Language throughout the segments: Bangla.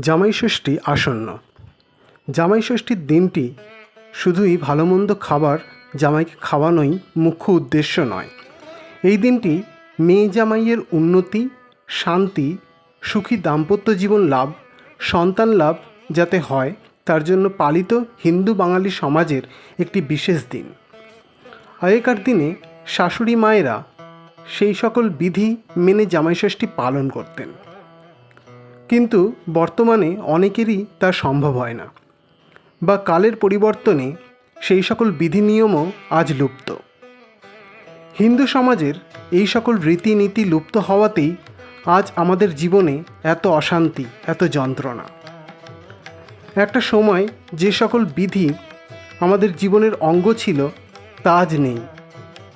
জামাই ষষ্ঠী আসন্ন। জামাই ষষ্ঠীর দিনটি শুধুই ভালো মন্দ খাবার জামাইকে খাওয়ানোই মুখ্য উদ্দেশ্য নয়। এই দিনটি মেয়ে জামাইয়ের উন্নতি, শান্তি, সুখী দাম্পত্য জীবন লাভ, সন্তান লাভ যাতে হয়, তার জন্য পালিত হিন্দু বাঙালি সমাজের একটি বিশেষ দিন। আগেকার দিনে শাশুড়ি মায়েরা সেই সকল বিধি মেনে জামাইষষ্ঠী পালন করতেন। কিন্তু বর্তমানে অনেকেরই তা সম্ভব হয় না বা কালের পরিবর্তনে সেই সকল বিধি নিয়মও আজ লুপ্ত। হিন্দু সমাজের এই সকল রীতিনীতি লুপ্ত হওয়াতেই আজ আমাদের জীবনে এত অশান্তি, এত যন্ত্রণা। একটা সময় যে সকল বিধি আমাদের জীবনের অঙ্গ ছিল, তা আজ নেই।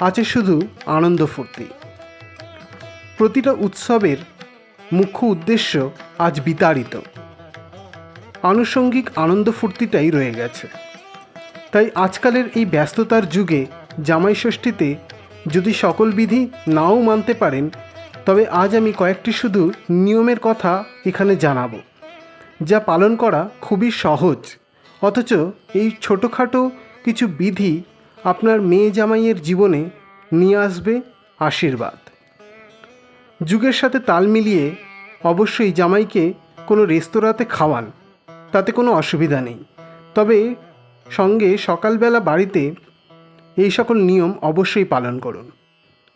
আছে শুধু আনন্দ ফুর্তি। প্রতিটা উৎসবের মুখ্য উদ্দেশ্য আজ বিতাড়িত। আনুষঙ্গিক আনন্দ ফুর্তিটাই রয়ে গেছে। তাই আজকালের এই ব্যস্ততার যুগে জামাই ষষ্ঠীতে যদি সকল বিধি নাও মানতে পারেন, তবে আজ আমি কয়েকটি শুধু নিয়মের কথা এখানে জানাব, যা পালন করা খুবই সহজ। অথচ এই ছোটোখাটো কিছু বিধি আপনার মেয়ে জামাইয়ের জীবনে নিয়ে আসবে আশীর্বাদ। যুগের সাথে তাল মিলিয়ে অবশ্যই জামাইকে কোনো রেস্তোরাঁতে খাওয়ান, তাতে কোনো অসুবিধা নেই। তবে সঙ্গে সকালবেলা বাড়িতে এই সকল নিয়ম অবশ্যই পালন করুন।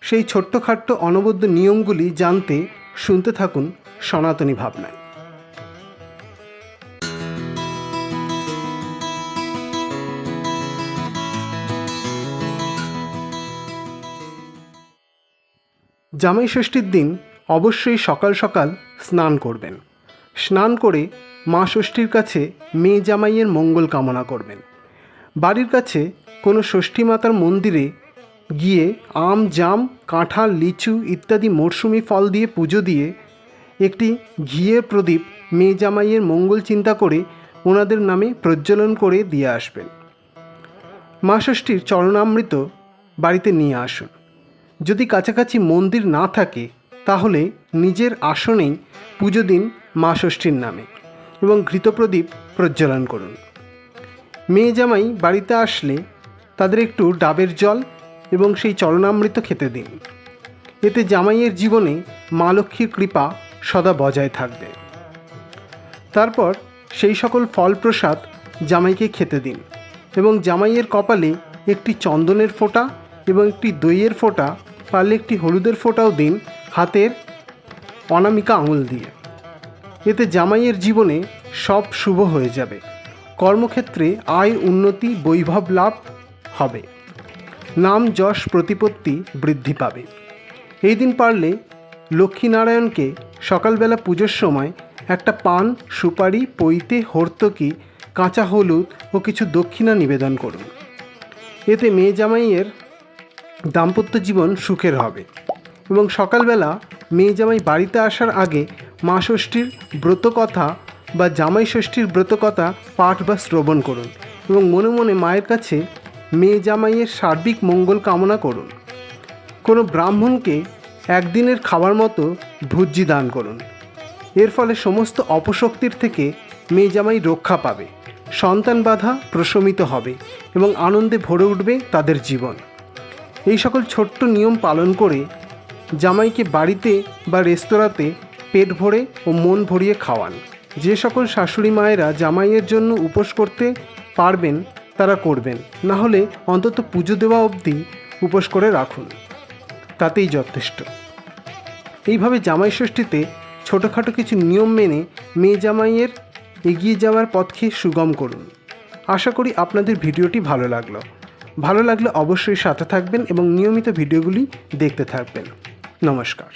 সেই ছোট্টখাট্ট অনবদ্য নিয়মগুলি জানতে, শুনতে থাকুন সনাতনী ভাবনায়। জামাই ষষ্ঠীর দিন অবশ্যই সকাল সকাল স্নান করবেন। স্নান করে মা ষষ্ঠীর কাছে মেয়ে জামাইয়ের মঙ্গল কামনা করবেন। বাড়ির কাছে কোনো ষষ্ঠী মাতার মন্দিরে গিয়ে আম, জাম, কাঁঠাল, লিচু ইত্যাদি মরশুমি ফল দিয়ে পুজো দিয়ে একটি ঘিয়ের প্রদীপ মেয়ে জামাইয়ের মঙ্গল চিন্তা করে ওনাদের নামে প্রজ্বলন করে দিয়ে আসবেন। মা ষষ্ঠীর চরণামৃত বাড়িতে নিয়ে আসুন। যদি কাছাকাছি মন্দির না থাকে তাহলে নিজের আসনেই পুজো দিন মা ষষ্ঠীর নামে এবং ঘৃতপ্রদীপ প্রজ্বলন করুন। মেয়ে জামাই বাড়িতে আসলে তাদের একটু ডাবের জল এবং সেই চরণামৃত খেতে দিন। এতে জামাইয়ের জীবনে মা লক্ষ্মীর কৃপা সদা বজায় থাকবে। তারপর সেই সকল ফল প্রসাদ জামাইকে খেতে দিন এবং জামাইয়ের কপালে একটি চন্দনের ফোঁটা এবং একটি দইয়ের ফোঁটা পারলে একটি হলুদের ফোঁটাও দিন হাতের অনামিকা আঙুল দিয়ে। এতে জামাইয়ের জীবনে সব শুভ হয়ে যাবে। কর্মক্ষেত্রে আয়, উন্নতি, বৈভব লাভ হবে। নাম, যশ, প্রতিপত্তি বৃদ্ধি পাবে। এই দিন পারলে লক্ষ্মীনারায়ণকে সকালবেলা পুজোর সময় একটা পান, সুপারি, পৈতে, হর্তকি, কাঁচা হলুদ ও কিছু দক্ষিণা নিবেদন করুন। এতে মেয়ে জামাইয়ের দাম্পত্য জীবন সুখের হবে। এবং সকালবেলা মেয়ে জামাই বাড়িতে আসার আগে মা ষষ্ঠীর ব্রতকথা বা জামাই ষষ্ঠীর ব্রতকথা পাঠ বা শ্রবণ করুন এবং মনে মনে মায়ের কাছে মেয়ে জামাইয়ের সার্বিক মঙ্গল কামনা করুন। কোনো ব্রাহ্মণকে একদিনের খাবার মতো ভুজ্জি দান করুন। এর ফলে সমস্ত অপশক্তির থেকে মেয়ে জামাই রক্ষা পাবে, সন্তান বাধা প্রশমিত হবে এবং আনন্দে ভরে উঠবে তাদের জীবন। এই সকল ছোট্ট নিয়ম পালন করে জামাইকে বাড়িতে বা রেস্তোরাঁতে পেট ভরে ও মন ভরিয়ে খাওয়ান। যে সকল শাশুড়ি মায়েরা জামাইয়ের জন্য উপোস করতে পারবেন, তারা করবেন। না হলে অন্তত পুজো দেওয়া অবধি উপোস করে রাখুন। তাতেই যথেষ্ট। এইভাবে জামাই ষষ্ঠীতে ছোটোখাটো কিছু নিয়ম মেনে মেয়ে জামাইয়ের এগিয়ে যাওয়ার পথকে সুগম করুন। আশা করি আপনাদের ভিডিওটি ভালো লাগল। ভালো লাগলে অবশ্যই সাথে থাকবেন এবং নিয়মিত ভিডিওগুলি দেখতে থাকবেন। não machucar.